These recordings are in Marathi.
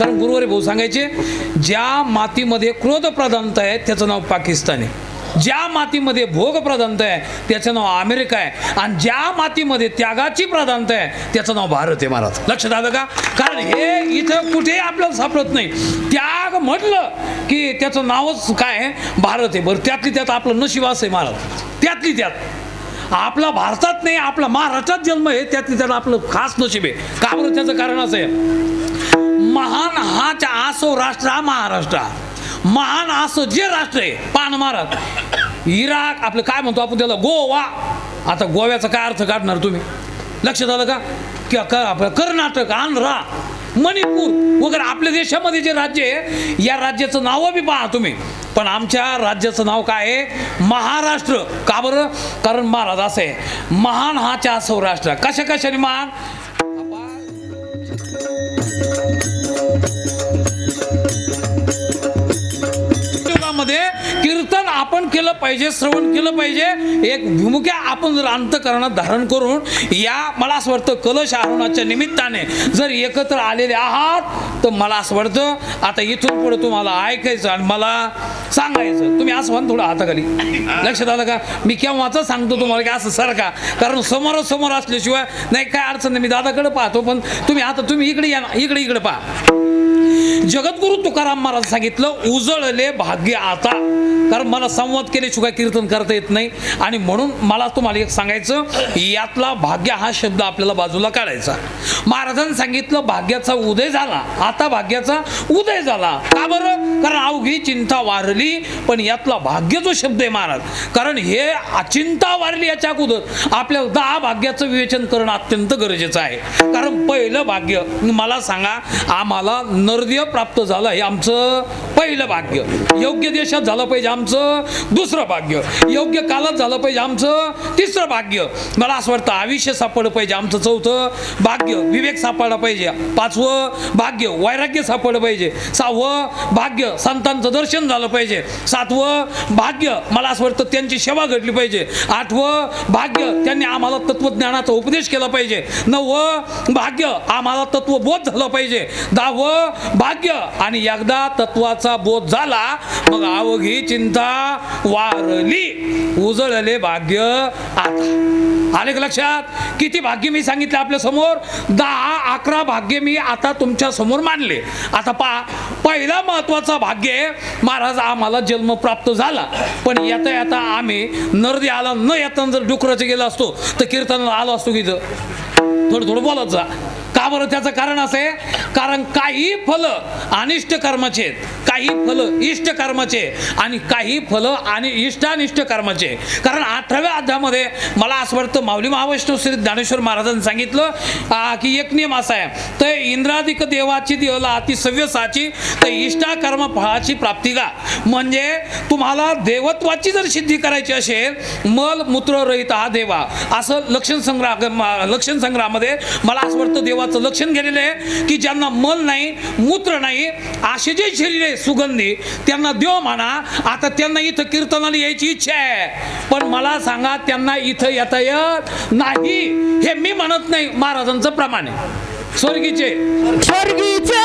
कारण गुरुवारी भाऊ सांगायचे ज्या मातीमध्ये क्रोध प्रधानता आहे त्याचं नाव पाकिस्तान आहे. ज्या मातीमध्ये भोग प्रधानता आहे त्याचं नाव अमेरिका आहे. आणि ज्या मातीमध्ये त्यागाची प्रधानता आहे त्याचं नाव भारत आहे महाराज. लक्षात आलं का? कारण हे इथं कुठेही आपल्याला सापडत नाही. त्याग म्हटलं की त्याचं नावच काय आहे? भारत आहे. बरं त्यातली त्यात आपलं नशिबास आहे महाराज. त्यातली त्यात. आपला भारतात नाही आपला महाराष्ट्रात जन्म आहे त्यातली त्यात आपलं खास नशीब आहे. का बरं त्याचं कारण असं आहे? महान हाच आसो राष्ट्र हा महाराष्ट्र. महान असं जे राष्ट्र आहे पान महाराज इराक आपलं काय म्हणतो आपण त्याला? गोवा. आता गोव्याचा काय अर्थ काढणार तुम्ही? लक्षात आलं का? किंवा आपलं कर्नाटक आंध्रा मणिपूर वगैरे आपल्या देशामध्ये जे राज्य आहे या राज्याचं नावं बी पहा तुम्ही. पण आमच्या राज्याचं नाव काय आहे? महाराष्ट्र. का बरं? कारण महाराज असं आहे. महान हा चा सौराष्ट्र कशा कशाने महान? काळामध्ये कीर्तन आपण केलं पाहिजे श्रवण केलं पाहिजे. एक भूमिका आपण जर अंतकरणात धारण करून या मला असं वाटतं कलश आरोहणाच्या निमित्ताने जर एकत्र आलेले आहात तर मला असं वाटतं आता इथून पुढे तुम्हाला ऐकायचं आणि मला सांगायचं. तुम्ही असं म्हणा थोडं हाताखाली. लक्षात आलं का? मी केव्हाच सांगतो तुम्हाला की असं सारखा. कारण समोरासमोर असल्याशिवाय नाही काय अडचण नाही. मी दादाकडे पाहतो पण तुम्ही आता तुम्ही इकडे या ना. इकडे इकडे पहा. जगद्गुरु तुकाराम महाराज सांगितलं उजळले भाग्य आता. कारण मला संवाद केल्याशिवाय कीर्तन करता येत नाही. आणि म्हणून मला तुम्हाला एक सांगायचं यातला भाग्य हा शब्द आपल्याला बाजूला काढायचा. महाराजांनी सांगितलं भाग्याचा उदय झाला. आता भाग्याचा उदय झाला. का बरं? कारण अवघी चिंता वारली पण यातला भाग्य जो शब्द आहे महाराज कारण हे अचिंता वारली याच्या अगोदर. आपल्याला दहा भाग्याचं विवेचन करणं अत्यंत गरजेचं आहे. कारण पहिलं भाग्य मला सांगा आम्हाला नरदेय प्राप्त झालं हे आमचं पहिलं भाग्य. योग्य देशात झालं पाहिजे आमचं दुसरं भाग्य. योग्य कालात झालं पाहिजे आमचं तिसरं भाग्य. मला असं वाटतं आयुष्य सापडलं पाहिजे आमचं चौथं भाग्य. विवेक सापडला पाहिजे. पाचवं भाग्य वैराग्य सापडलं पाहिजे. सहावं भाग्य संतांचं दर्शन झालं पाहिजे. सातवं भाग्य मला असं वाटतं त्यांची सेवा घडली पाहिजे. आठवं भाग्य त्यांनी आम्हाला तत्वज्ञानाचा उपदेश केला पाहिजे. नववं भाग्य आम्हाला तत्व बोध झालं पाहिजे. दहावं भाग्य आणि एकदा तत्वाचा बोध झाला मग अवघी चिंता वारली. उजळले भाग्य आता. आले का लक्षात? किती भाग्य मी सांगितले आपल्यासमोर? दहा अकरा भाग्य मी आता तुमच्यासमोर मानले आता पहा पहिला महत्त्वाचा भाग्य महाराज आम्हाला जन्म प्राप्त झाला. पण येता येता आम्ही नरदी आला न येताना जर डुकराचे गेलो असतो तर कीर्तनाला आलो असतो की इथं? थोडं थोडं बोलत जा. का बरं त्याचं कारण असे कारण काही फलं अनिष्ट कर्माचे आहेत. काही फलं इष्ट कर्माचे आणि काही फलं आणि इष्टानिष्ट कर्माचे कारण अठराव्या अध्यामध्ये मला असं वाटतं माऊली महावैष्णव श्री ज्ञानेश्वर महाराजांनी सांगितलं की एक नियम असा आहे. तर इंद्राधिक देवाची देवला अति सव्यसाची तर इष्टा कर्म फळाची प्राप्ती का म्हणजे तुम्हाला देवत्वाची जर सिद्धी करायची असेल मल मूत्र रहित हा देवा. असं लक्षण संग्रह लक्षण संग्रहामध्ये मला असं वाटतं देवाचं लक्षण गेलेलं आहे की ज्यांना मल नाही मूत्र नाही असे जे शरीर आहे सुगंधी त्यांना देव म्हणा आता त्यांना इथं कीर्तनाला यायची इच्छा आहे. पण मला सांगा त्यांना इथं येता येत नाही. हे मी म्हणत नाही महाराजांचं प्रमाण आहे. स्वर्गीचे. स्वर्गीचे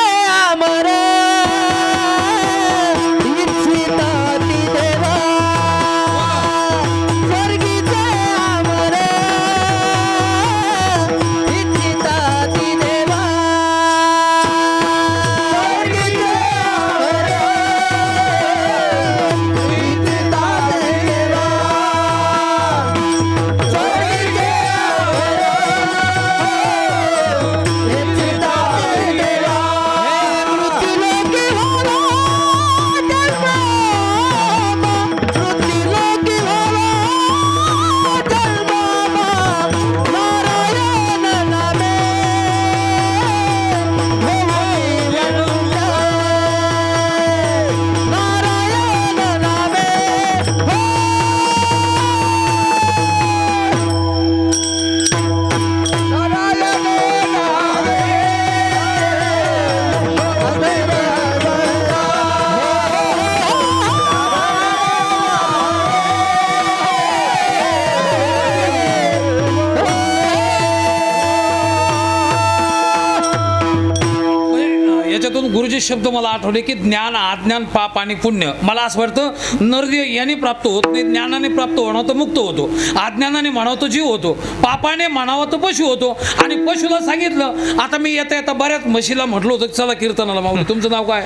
शब्द मला आठवले की ज्ञान अज्ञान पाप आणि पुण्य. मला असं वाटतं नरदे याने प्राप्त होत नाही ज्ञानाने प्राप्त होणं तर मुक्त होतो. अज्ञानाने म्हणावं तर जीव होतो. पापाने म्हणावं तर पशु होतो. आणि पशुला सांगितलं आता मी येता येता बऱ्याच म्हशीला म्हटलं होतं चला कीर्तनाला माऊली तुमचं नाव काय?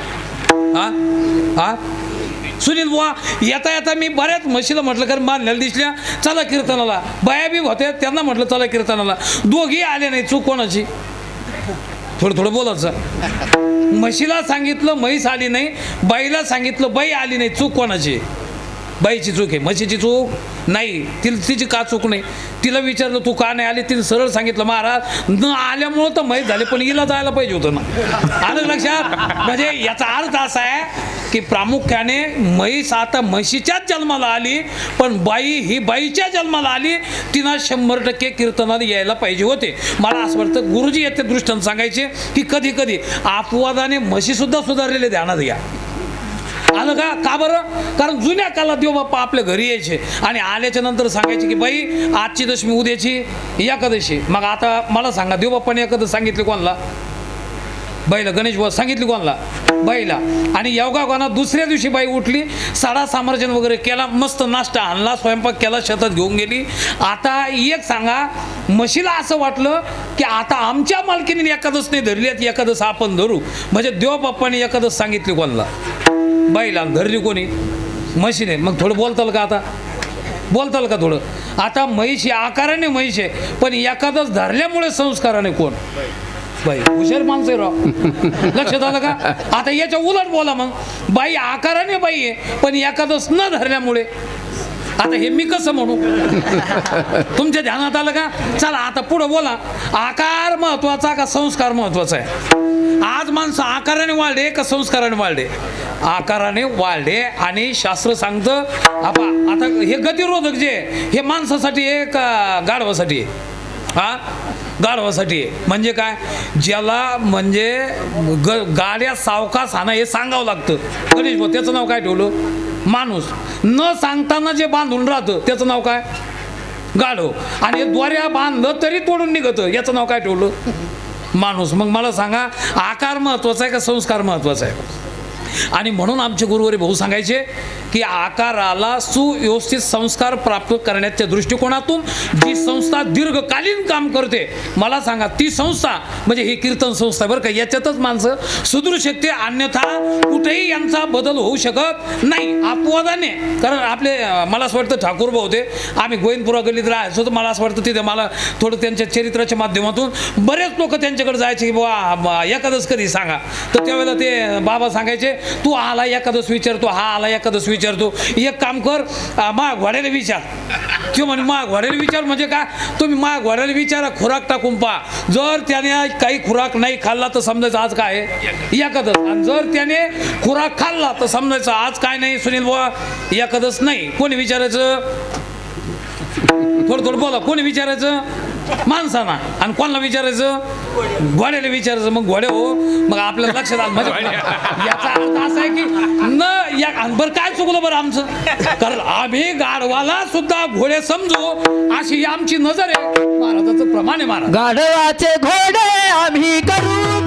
हा? हा? सुनील बुवा येता येता मी बऱ्याच म्हशीला म्हटलं कारण मानल्याला दिसल्या चला कीर्तनाला. बया बी होत्या त्यांना म्हटलं चला कीर्तनाला. दोघी आले नाही चूक कोणाची? थोडं थोडं बोलायचं. म्हशीला सांगितलं म्हैस आली नाही. बाईला सांगितलं बाई आली नाही. चूक कोणाची? बाईची चूक आहे म्हशीची चूक नाही तिला तिची का चूक नाही? तिला विचारलं तू का नाही आली? तिने सरळ सांगितलं महाराज न आल्यामुळं तर म्हैस झाले पण हिला जायला पाहिजे होतं ना. आलं लक्षात? म्हणजे याचा अर्थ असा आहे की प्रामुख्याने म्हैस आता म्हशीच्याच जन्माला आली पण बाई ही बाईच्या जन्माला आली तिनं शंभर टक्के कीर्तनाला यायला पाहिजे होते. मला असं वाटतं गुरुजी येते दृष्टांत सांगायचे की कधी कधी अपवादाने म्हशीसुद्धा सुधारलेले ध्यानात घ्या. आलं का? का बरं? कारण जुन्या काळात देव बाप्पा आपल्या घरी यायचे आणि आल्याच्यानंतर सांगायचे की बाई आजची दशमी उद्याची एकादशी. मग आता मला सांगा देव बाप्पाने एखादं सांगितले कोणाला? बाईला गणेश बुवा सांगितली कोणाला? बाईला आणि योगा कोणा दुसऱ्या दिवशी बाई उठली साडा सामर्जन वगैरे केला मस्त नाश्ता आणला स्वयंपाक केला शेतात घेऊन गेली. आता एक सांगा म्हशीला असं वाटलं की आता आमच्या मालकीने एकादश नाही धरली आहेत एखादस आपण धरू. म्हणजे देवबाप्पाने एकादश सांगितली कोणाला? बाईला धरली कोणी? म्हशीने. मग थोडं बोलताल का आता? बोलताल का थोडं? आता म्हैशी आकाराने म्हैस आहे पण एकादश धरल्यामुळे संस्काराने कोण? बाई हुशार माणसं आहे राव. लक्षात आलं का? आता याच्या उलट बोला मग. बाई आकाराने बाई आहे पण एखादं न धरल्यामुळे. आता हे मी कसं म्हणू? तुमच्या ध्यानात आलं का? चला आता पुढं बोला. आकार महत्त्वाचा का संस्कार महत्त्वाचा आहे? आज माणसं आकाराने वाढले का संस्काराने वाढले? आकाराने वाढले आणि शास्त्र सांगतं आपा आता हे गतिरोधक जे हे माणसासाठी आहे का गाढवासाठी आहे? हा? गाढवासाठी. आहे म्हणजे काय? ज्याला म्हणजे ग गाड्या सावकाश हाना हे सांगावं लागतं. गणेश भाऊ त्याचं नाव काय ठेवलं? माणूस. न सांगताना जे बांधून राहतं त्याचं नाव काय? गाढव. आणि द्वार्या द्वाऱ्या बांधलं तरी तोडून निघतं. याचं नाव काय ठेवलं? माणूस. मग मला सांगा आकार महत्त्वाचा आहे का संस्कार महत्त्वाचा आहे? आणि म्हणून आमचे गुरुवारी भाऊ सांगायचे की आकाराला सुव्यवस्थित संस्कार प्राप्त करण्याच्या दृष्टिकोनातून जी संस्था दीर्घकालीन काम करते मला सांगा ती संस्था म्हणजे ही कीर्तन संस्था बरं का याच्यातच माणसं सुधरू शकते अन्यथा कुठेही यांचा बदल होऊ शकत नाही अपवादाने. कारण आपले मला असं वाटतं ठाकूर भाऊ होते आम्ही गोविंदपुरा गल्लीत राहायचो तर मला असं वाटतं तिथे मला थोडं त्यांच्या चरित्राच्या माध्यमातून बरेच लोक त्यांच्याकडे जायचे की बाबा एखादंच कधी सांगा. तर त्यावेळेला ते बाबा सांगायचे तू आला एखादस विचारतो हा आला एखादस विचारतो. एक काम कर मा घोड्याला विचार. किंवा म्हणे मा घोड्याला विचार म्हणजे का? तुम्ही मा घोड्याला विचारा खुराक टाकून पहा. जर त्याने काही खुराक नाही खाल्ला तर समजायचं आज काय आहे? आणि जर त्याने खुराक खाल्ला तर समजायचं आज काय नाही सुनील बुवा? एकादश नाही. कोणी विचारायचं? थोडं थोडं बोला कोणी विचारायचं? माणसाना. आणि कोणाला विचारायचं? घोड्याला विचारायचं मग घोडे हो मग आपल्या लक्षात आलं म्हणजे याचा अर्थ असा आहे की न या बरं काय चुकलं बरं आमचं? कारण आम्ही गाढवाला सुद्धा घोडे समजू अशी आमची नजर आहे. महाराजाचं प्रमाण आहे महाराज. गाढवाचे घोडे आम्ही करू.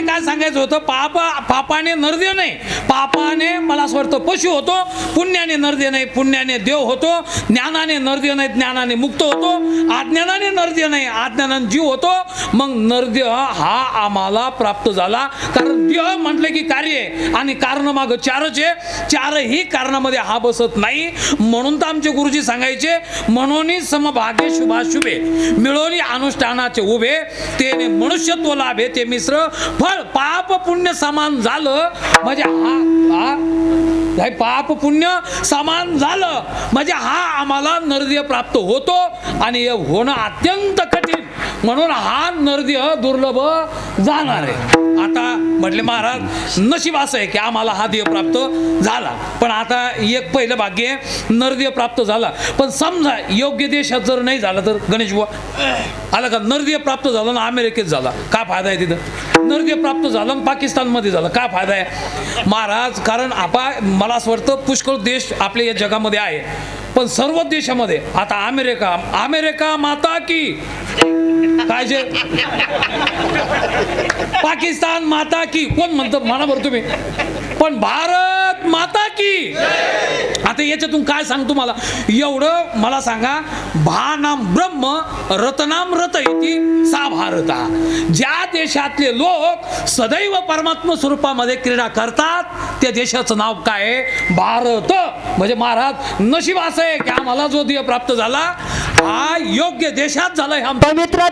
काय सांगायचं होतं? पाप पापाने नरदेव नाही. पापाने मला असं वाटतं पशु होतो पुण्याने नरदे नाही पुण्याने देव होतो ज्ञानाने नरदे नाही ज्ञानाने मुक्त होतो अज्ञानाने नरदे नाही अज्ञानाने जीव होतो मग नरदेह हा आम्हाला प्राप्त झाला. कारण देह म्हटलं की कार्य आणि कारण मागं चारच आहे. चारही कारणामध्ये हा बसत नाही. म्हणून तर आमचे गुरुजी सांगायचे म्हणून समभागे शुभाशुभे मिळवली अनुष्ठानाचे उभे तेने मनुष्यत्व लाभे ते मिश्र फळ पाप पुण्य समान झालं. म्हणजे हा हा? पाप पुण्य समान झालं. म्हणजे हा आम्हाला नरदेह प्राप्त होतो आणि हे होणं अत्यंत कठीण. म्हणून हा नरदेह दुर्लभ जाणार आहे. आता म्हटले महाराज नशीब असं आहे की आम्हाला हा देह प्राप्त झाला. पण आता एक पहिलं भाग्य आहे, नरदेह प्राप्त झाला. पण समजा योग्य देशात जर नाही झाला तर गणेश बुवा आला का? नरदेह प्राप्त झाला ना अमेरिकेत झाला. का फायदा आहे तिथं? नरदेह प्राप्त झाला ना पाकिस्तानमध्ये झाला. का फायदा आहे? महाराज कारण आपा मला असं वाटतं पुष्कळ देश आपल्या या जगामध्ये आहे. पण सर्व देशामध्ये आता अमेरिका अमेरिका माता की. काय जे? पाकिस्तान माता की. कोण म्हणतं? म्हणा बरं तुम्ही. पण भारत माता की. आता याच्यातून काय सांगतो मला एवढं मला सांगा भानाम ब्रह्म रतनाम रत इति सा भारता. ज्या देशातले लोक सदैव परमात्म स्वरूपामध्ये क्रीडा करतात त्या देशाचं नाव काय? आहे भारत. म्हणजे महाराज नशीब असं आहे की आम्हाला जो देह प्राप्त झाला हा योग्य देशात झाला आमचा मित्र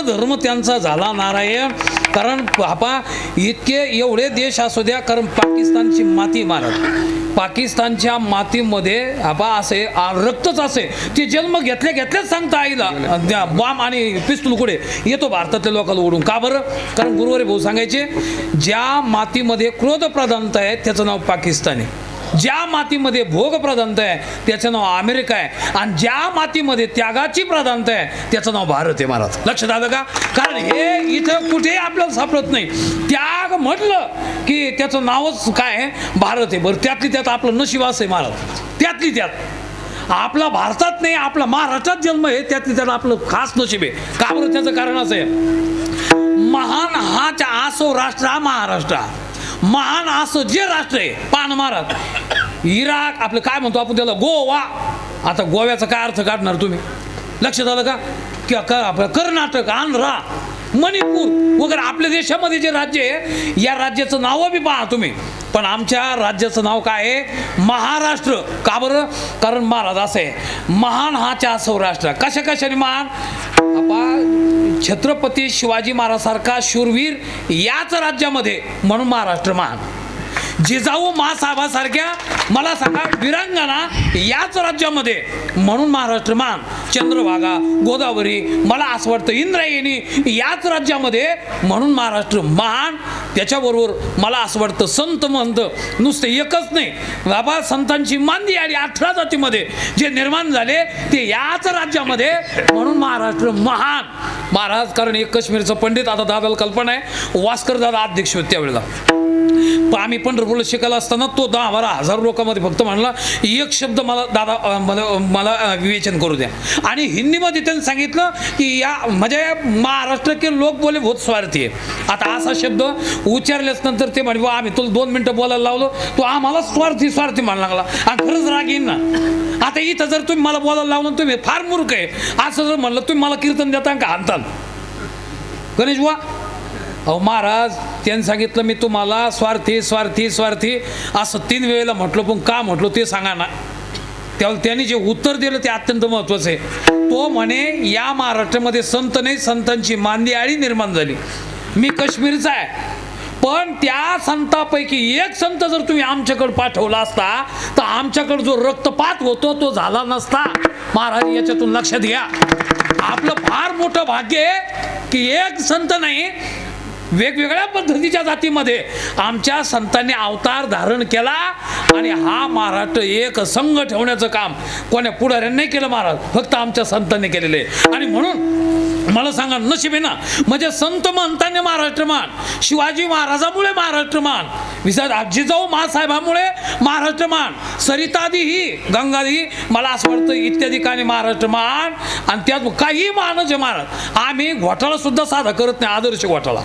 धर्म त्यांचा झाला नारायण. कारण बापा इतके एवढे देश असू द्या कारण पाकिस्तानची माती मारत. पाकिस्तानच्या मातीमध्ये आपा असे रक्तच असे ते जन्म घेतले घेतलेच सांगता आईला. त्या बॉम्ब आणि पिस्तूल कुठे? येतो भारतातल्या लोकांना उडून का बरं? कारण गुरुवारी भाऊ सांगायचे ज्या मातीमध्ये क्रोध प्रधानता आहे त्याचं नाव पाकिस्तान आहे. ज्या मातीमध्ये भोग प्रधानता आहे त्याचं नाव अमेरिका आहे. आणि ज्या मातीमध्ये त्यागाची प्रधानता आहे त्याचं नाव भारत आहे महाराज. लक्षात आलं का? कारण हे इथं कुठेही आपल्याला सापडत नाही. त्याग म्हटलं की त्याचं नावच काय भारत आहे. बरं त्यातली त्यात आपलं नशीब असं आहे महाराज. त्यातली त्यात. आपला भारतात नाही आपला महाराष्ट्रात जन्म आहे त्यातली त्यात आपलं खास नशीब आहे. का बरं त्याचं कारण असं आहे? महान हाच आसो राष्ट्र हा महाराष्ट्र. महान असं जे राष्ट्र आहे पान महाराज इराक आपलं काय म्हणतो आपण त्याला? गोवा. आता गोव्याचा काय अर्थ काढणार तुम्ही? लक्षात आलं का? की आपलं कर्नाटक आंध्रा मणिपूर वगैरे आपल्या देशामध्ये जे राज्य आहे या राज्याचं नावं बी पहा तुम्ही. पण आमच्या राज्याचं नाव काय आहे? महाराष्ट्र. का बरं? कारण महाराज असं आहे. महान हाच्या सौराष्ट्र कशा कशाने महान? छत्रपती शिवाजी महाराजसारखा शूरवीर याच राज्यामध्ये म्हणून महाराष्ट्र महान. जिजाऊ महासाहेबासारख्या मला सांगा विरांगणा याच राज्यामध्ये म्हणून महाराष्ट्र महान. चंद्रभागा गोदावरी मला असं वाटतं इंद्रायणी याच राज्यामध्ये म्हणून महाराष्ट्र महान. त्याच्याबरोबर मला असं वाटतं संत म्हणत नुसते एकच नाही. बाबा संतांची मांदी आणि अठरा जातीमध्ये जे निर्माण झाले ते याच राज्यामध्ये. म्हणून महाराष्ट्र महान. महाराज कारण एक काश्मीरचं पंडित आता दादाला कल्पना आहे. वास्कर दादा अध्यक्ष होते त्यावेळेला. पण आम्ही पंढरपूरला शिकायला असताना तो दहा बारा हजार लोकांमध्ये फक्त म्हणला एक शब्द मला दादा मला मला विवेचन करू द्या. आणि हिंदीमध्ये त्यांनी सांगितलं की या म्हणजे महाराष्ट्र के लोक बोले बहुत स्वार्थी आहे. आता असा शब्द उच्चारल्याच नंतर ते म्हणे "बुवा, आम्ही तुला दोन मिनटं बोलायला लावलो. तो आम्हाला स्वार्थी स्वार्थी म्हणायला लागला. आणि खरंच राग येईन ना. आता इथं जर तुम्ही मला बोलायला लावलं तुम्ही फार मूर्ख आहे असं जर म्हणलं तुम्ही मला कीर्तन देता का? हाणताल गणेश बुवा अहो महाराज त्यांनी सांगितलं मी तुम्हाला स्वार्थी स्वार्थी स्वार्थी असं तीन वेळेला म्हटलं पण का म्हटलो ते सांगा ना. त्यावेळेला त्यांनी जे उत्तर दिलं ते अत्यंत महत्त्वाचं आहे. तो म्हणे या महाराष्ट्रामध्ये संत नाही संतांची मांदी आळी निर्माण झाली. मी काश्मीरचा आहे. पण त्या संतापैकी एक संत जर तुम्ही आमच्याकडे पाठवला असता तर आमच्याकडे जो रक्तपात होतो तो झाला नसता. महाराज याच्यातून लक्षात घ्या. आपलं फार मोठं भाग्य आहे की एक संत नाही वेगवेगळ्या पद्धतीच्या जातीमध्ये आमच्या संतांनी अवतार धारण केला आणि हा महाराष्ट्र एक संघ ठेवण्याचं काम कोण्या पुढाऱ्यांनी केलं महाराज? फक्त आमच्या संतांनी केलेलं आहे. आणि म्हणून मला सांगा नशीब आहे ना? म्हणजे संत म्हणताना महाराष्ट्रमान शिवाजी महाराजामुळे महाराष्ट्र महाराष्ट्रमान विसाद जिजाऊ मासाहेबामुळे महाराष्ट्रमान सरितादी ही गंगादी मला असं वाटतं इत्यादी महाराष्ट्र मान. आणि त्यात काही मानच आहे महाराज आम्ही घोटाळा सुद्धा साधा करत नाही आदर्श घोटाळा.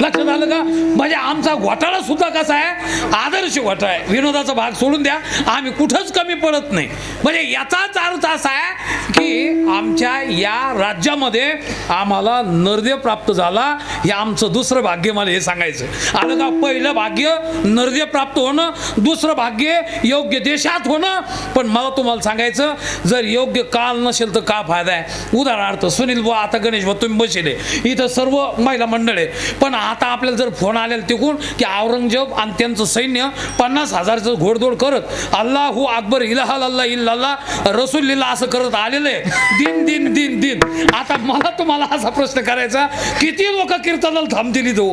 लक्षात आलं का? म्हणजे आमचा घोटाळा सुद्धा कसा आहे? आदर्श घोटाळा आहे. विनोदाचा भाग सोडून द्या. आम्ही कुठंच कमी पडत नाही. म्हणजे याचाच अर्थ असा आहे की आमच्या या राज्यामध्ये आम्हाला नरदेव प्राप्त झाला हे आमचं दुसरं भाग्य मला हे सांगायचं. आलं का? पहिलं भाग्य नरदेव प्राप्त होणं दुसरं भाग्य योग्य देशात होणं. पण मला तुम्हाला सांगायचं जर योग्य काल नसेल तर का फायदा आहे? उदाहरणार्थ सुनील बुवा आता गणेश बुवा तुम्ही बसले. इथं सर्व महिला मंडळ आहे पण आता आपल्याला जर फोन आलेला तिकून की औरंगजेब आणि त्यांचं सैन्य पन्नास हजारचं घोडदोड करत अल्लाहू अकबर इलाहा अल्ला इल्ला रसूल लिला असं करत आलेलं आहे. दिन दिन दिन दिन. आता मला तुम्हाला असा प्रश्न करायचा किती लोक कीर्तनाला थांबतील तो?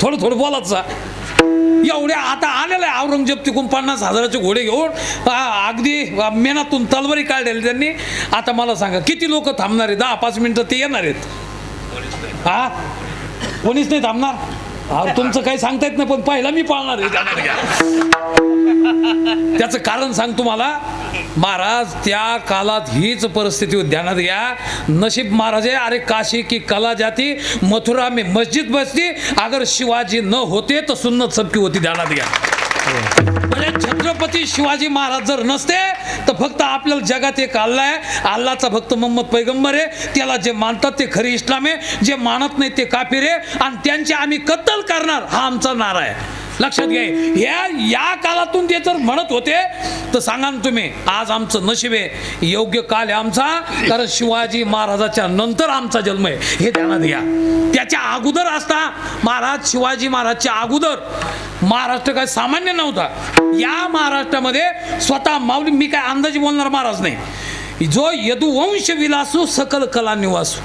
थोडं थोडं बोलायचा एवढ्या आता आलेलं आहे औरंगजेब तिकून पन्नास हजाराचे घोडे घेऊन अगदी मेनातून तलवारी काढलेली त्यांनी. आता मला सांगा किती लोक थांबणार आहे दहा पाच मिनिटं ते येणार आहेत. हा कोणीच नाही थांबणार? तुमचं काही सांगता येत नाही पण पहिला मी पाळणार आहे. त्याचं कारण सांग तुम्हाला. महाराज त्या कालात हीच परिस्थिती ध्यानात घ्या. नशीब महाराज आहे अरे काशी की कला जाती मथुरा में मस्जिद बसती अगर शिवाजी न होते तर सुन्नत सबकी होती ध्यानात घ्या. म्हणजे छत्रपती शिवाजी महाराज जर नसते तर फक्त आपल्याला जगात एक अल्ला आहे. अल्लाचा भक्त मोहम्मद पैगंबर आहे. त्याला जे मानतात ते खरी इस्लाम आहे. जे मानत नाही ते काफिर आहे. आणि त्यांचे आम्ही कत्तल करणार हा आमचा नारा आहे. लक्षात घ्या या या काळातून ते जर म्हणत होते तर सांगा ना तुम्ही आज आमचं नशीब आहे. योग्य काल आहे आमचा कारण शिवाजी महाराजाच्या नंतर आमचा जन्म आहे. हे ध्यानात घ्या. त्याच्या अगोदर असता महाराज शिवाजी महाराजच्या अगोदर महाराष्ट्र काय सामान्य नव्हता. या महाराष्ट्रामध्ये स्वतः माऊली मी काय अंदाजी बोलणार महाराज नाही. जो यदुवंश विलासू सकल कला निवासू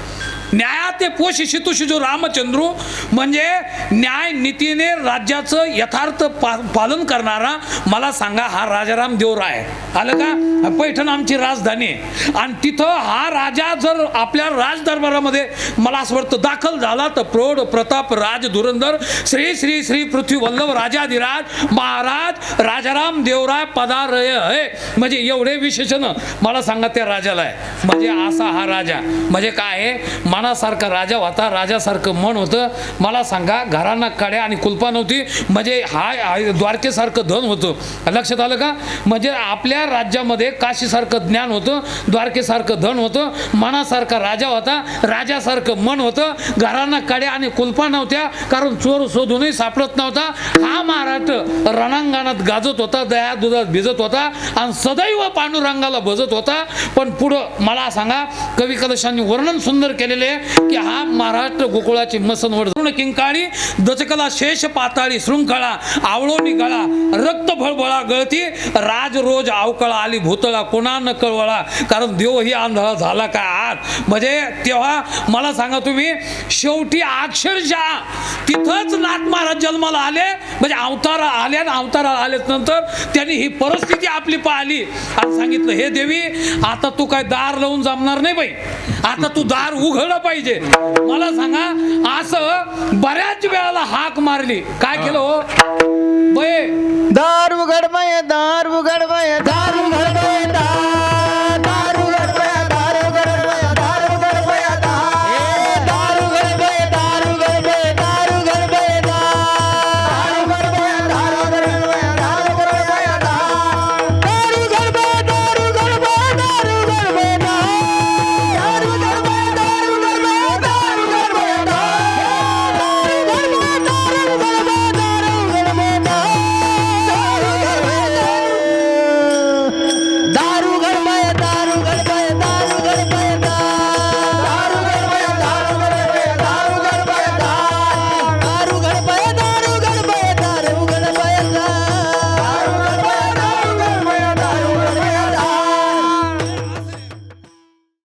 न्याया ते पोषितुष जो रामचंद्रू म्हणजे न्याय नीतीने राज्याचं यथार्थ पा पालन करणारा मला सांगा हा राजाराम देवराय आलं का? पैठण आमची राजधानी आहे. आणि तिथं हा राजा जर आपल्या राजदरबारामध्ये मला असं वाटतं दाखल झाला तर प्रौढ प्रताप राज धुरंधर श्री श्री श्री पृथ्वी वल्लभ राजाधिराज महाराज राजाराम देवराय पदारय आहे म्हणजे एवढे विशेषण मला सांगा त्या राजाला आहे. म्हणजे असा हा राजा. म्हणजे काय आहे? मनासारखा राजा होता राजासारखं मन होतं. मला सांगा घरांना काड्या आणि कुलपा नव्हती म्हणजे हा द्वारकेसारखं धन होतं. लक्षात आलं का? म्हणजे आपल्या राज्यामध्ये काशीसारखं ज्ञान होतं द्वारकेसारखं धन होतं मनासारखा राजा होता राजासारखं मन होतं. घरांना काड्या आणि कुलपा नव्हत्या कारण चोर शोधूनही सापडत नव्हता. हा महाराष्ट्र रणांगणात गाजत होता दया दुधात भिजत होता आणि सदैव पांडुरंगाला भजत होता. पण पुढं मला सांगा कवी कलशांनी वर्णन सुंदर केलेले आहे की हा महाराष्ट्र गोकुळाची मसनवड किंकाळी दचकला शेष पाताळी शृंखळा आवळोनी गळा रक्त भळभळा गळती राज रोज अवकळा आली भूतळा कोणा न कळवळा? कारण देव ही आंधळा झाला का आत? म्हणजे तेव्हा मला सांगा तुम्ही शेवटी अक्षरशः तिथंच नाथ महाराज जन्माला आले. म्हणजे अवतारा आले आणि अवताराला आल्याच नंतर त्यांनी ही परिस्थिती आपली पाहिली. आणि सांगितलं हे देवी आता तू काय दार लावून जमणार नाही बाई. आता तू दार उघडलं पाहिजे. मला सांगा असं बऱ्याच वेळाला हाक मारली. काय केलं हो? बये दार उघड मय दार उघड मय दार उघड